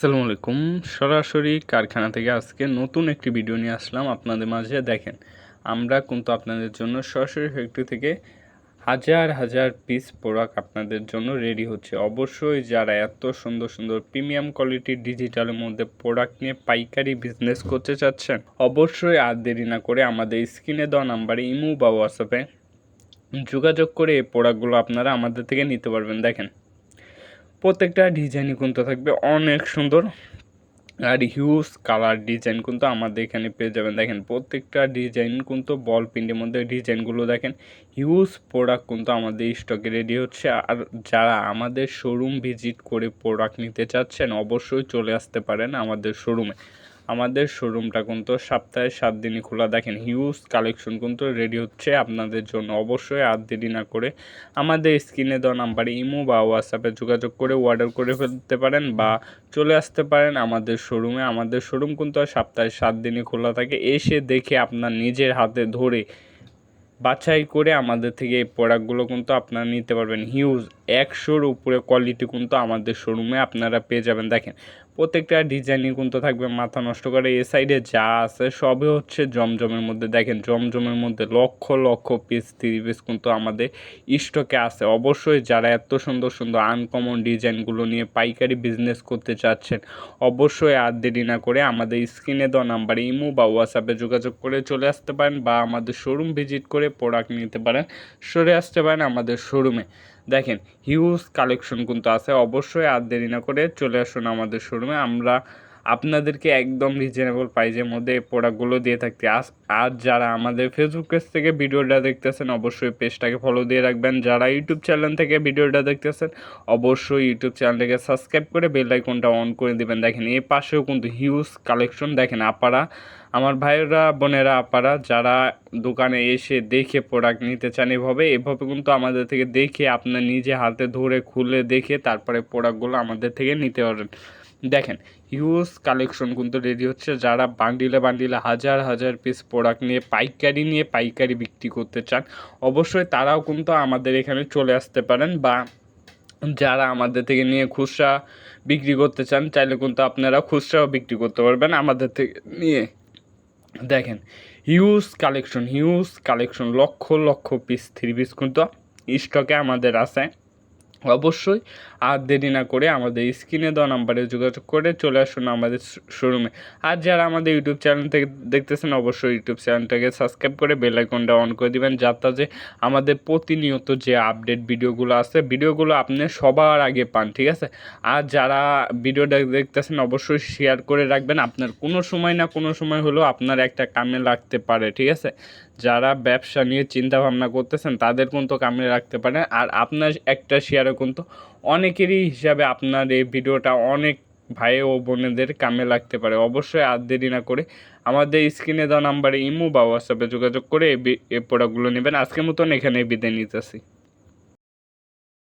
আসসালামু আলাইকুম। সরাসরি কারখানা থেকে আজকে নতুন একটি ভিডিও নিয়ে আসলাম আপনাদের মাঝে। দেখেন, আমরা কিন্তু আপনাদের জন্য সরাসরি ফ্যাক্টরি থেকে হাজার হাজার পিস প্রোডাক্ট আপনাদের জন্য রেডি হচ্ছে। অবশ্যই যারা এত সুন্দর সুন্দর প্রিমিয়াম কোয়ালিটির ডিজিটালের মধ্যে প্রোডাক্ট নিয়ে পাইকারি বিজনেস করতে চাচ্ছেন, অবশ্যই আর দেরি না করে আমাদের স্ক্রিনে দেওয়া নাম্বারে ইমু বা হোয়াটসঅ্যাপে যোগাযোগ করে এই প্রোডাক্টগুলো আপনারা আমাদের থেকে নিতে পারবেন। দেখেন প্রত্যেকটা ডিজাইনই কিন্তু থাকবে অনেক সুন্দর আর হিউজ কালার ডিজাইন কিন্তু আমাদের এখানে পেয়ে যাবেন। দেখেন, প্রত্যেকটা ডিজাইন কিন্তু বল প্রিন্টের মধ্যে ডিজাইনগুলো দেখেন হিউজ প্রোডাক্ট কিন্তু আমাদের স্টকে রেডি হচ্ছে। আর যারা আমাদের শোরুম ভিজিট করে প্রোডাক্ট নিতে চাচ্ছেন, অবশ্যই চলে আসতে পারেন আমাদের শোরুমে আমাদের শোরুমটা কিন্তু সপ্তাহে সাত দিনই খোলা। দেখেন হিউজ কালেকশন কিন্তু রেডি হচ্ছে আপনাদের জন্য। অবশ্যই আর দেরি না করে আমাদের স্ক্রিনে দেওয়া নাম্বারে ইমো বা হোয়াটসঅ্যাপে যোগাযোগ করে অর্ডার করে ফেলতে পারেন বা চলে আসতে পারেন আমাদের শোরুমে আমাদের শোরুম কিন্তু সপ্তাহে সাত দিনই খোলা থাকে। এসে দেখে আপনার নিজের হাতে ধরে বাছাই করে আমাদের থেকে এই প্রোডাক্টগুলো কিন্তু আপনারা নিতে পারবেন। হিউজ একশোর উপরে কোয়ালিটি কিন্তু আমাদের শোরুমে আপনারা পেয়ে যাবেন। দেখেন, প্রত্যেকটা ডিজাইনই কিন্তু থাকবে, মাথা নষ্ট করে এ সাইডে যা আছে সবই হচ্ছে জমজমের মধ্যে। দেখেন, জমজমের মধ্যে lakh lakh piece three piece কিন্তু আমাদের স্টকে আছে। অবশ্যই যারা এত সুন্দর সুন্দর আনকমন ডিজাইনগুলো নিয়ে পাইকারি বিজনেস করতে চাচ্ছেন, অবশ্যই আর দেরি না করে আমাদের স্ক্রিনে দেওয়া নাম্বারে ইমো বা হোয়াটসঅ্যাপে যোগাযোগ করে চলে আসতে পারেন বা আমাদের শোরুম ভিজিট করে প্রোডাক্ট নিতে পারেন। সরে আসতে পারেন আমাদের শোরুমে দেখেন হিউজ কালেকশন কিন্তু আছে। অবশ্যই আর দেরি না করে চলে আসুন আমাদের শোরুমে আমরা আপনাদেরকে একদম রিজনেবল প্রাইজের মধ্যে এই প্রোডাক্টগুলো দিয়ে থাকতে আর যারা আমাদের ফেসবুক পেজ থেকে ভিডিওটা দেখতেছেন, অবশ্যই পেজটাকে ফলো দিয়ে রাখবেন। যারা ইউটিউব চ্যানেল থেকে ভিডিওটা দেখতেছেন, অবশ্যই ইউটিউব চ্যানেলটাকে সাবস্ক্রাইব করে বেল আইকনটা অন করে দেবেন। দেখেন এই পাশেও কিন্তু হিউজ কালেকশন দেখেন আপারা আমার ভাইয়েরা, বোনেরা, আপারা, যারা দোকানে এসে দেখে প্রোডাক্ট নিতে চান এভাবে এভাবে কিন্তু আমাদের থেকে দেখে আপনার নিজে হাতে ধরে খুলে দেখে তারপরে প্রোডাক্টগুলো আমাদের থেকে নিতে পারেন দেখেন হিউজ কালেকশন কিন্তু রেডি হচ্ছে। যারা বান্ডিলে বান্ডিলে হাজার হাজার পিস প্রোডাক্ট নিয়ে পাইকারি নিয়ে পাইকারি বিক্রি করতে চান, অবশ্যই তারাও কিন্তু আমাদের এখানে চলে আসতে পারেন বা যারা আমাদের থেকে নিয়ে খুচরা বিক্রি করতে চান, চাইলে কিন্তু আপনারা খুচরাও বিক্রি করতে পারবেন আমাদের থেকে নিয়ে। দেখেন huge collection huge collection lakh lakh piece three piece কিন্তু স্টকে আমাদের আছে। অবশ্যই। আর দেরি না করে আমাদের স্ক্রিনে দেওয়া নাম্বারে যোগাযোগ করে চলে আসুন আমাদের শোরুমে। আর যারা আমাদের ইউটিউব চ্যানেল থেকে দেখতেছেন, অবশ্যই ইউটিউব চ্যানেলটাকে সাবস্ক্রাইব করে বেল আইকনটা অন করে দিবেন, যাতে যে আমাদের প্রতিনিয়ত যে আপডেট ভিডিওগুলো আছে, ভিডিওগুলো আপনি সবার আগে পান, ঠিক আছে? আর যারা ভিডিওটা দেখতেছেন, অবশ্যই শেয়ার করে রাখবেন। আপনার কোনো সময় না কোনো সময় হলেও আপনার একটা কামে লাগতে পারে, ঠিক আছে? যারা ব্যবসা নিয়ে চিন্তা ভাবনা করতেছেন, তাদের কিন্তু কামে রাখতে পারেন। আর আপনার একটা শেয়ারও কিন্তু অনেকেরই হিসাবে আপনার এই ভিডিওটা অনেক ভাই ও বোনেদের কামে লাগতে পারে। অবশ্যই আর দেরি না করে আমাদের স্ক্রিনে দেওয়া নাম্বারে ইমো বা হোয়াটসঅ্যাপে যোগাযোগ করে এই প্রোডাক্টগুলো নেবেন। আজকের মতন এখানে বিদায় নিতেছি।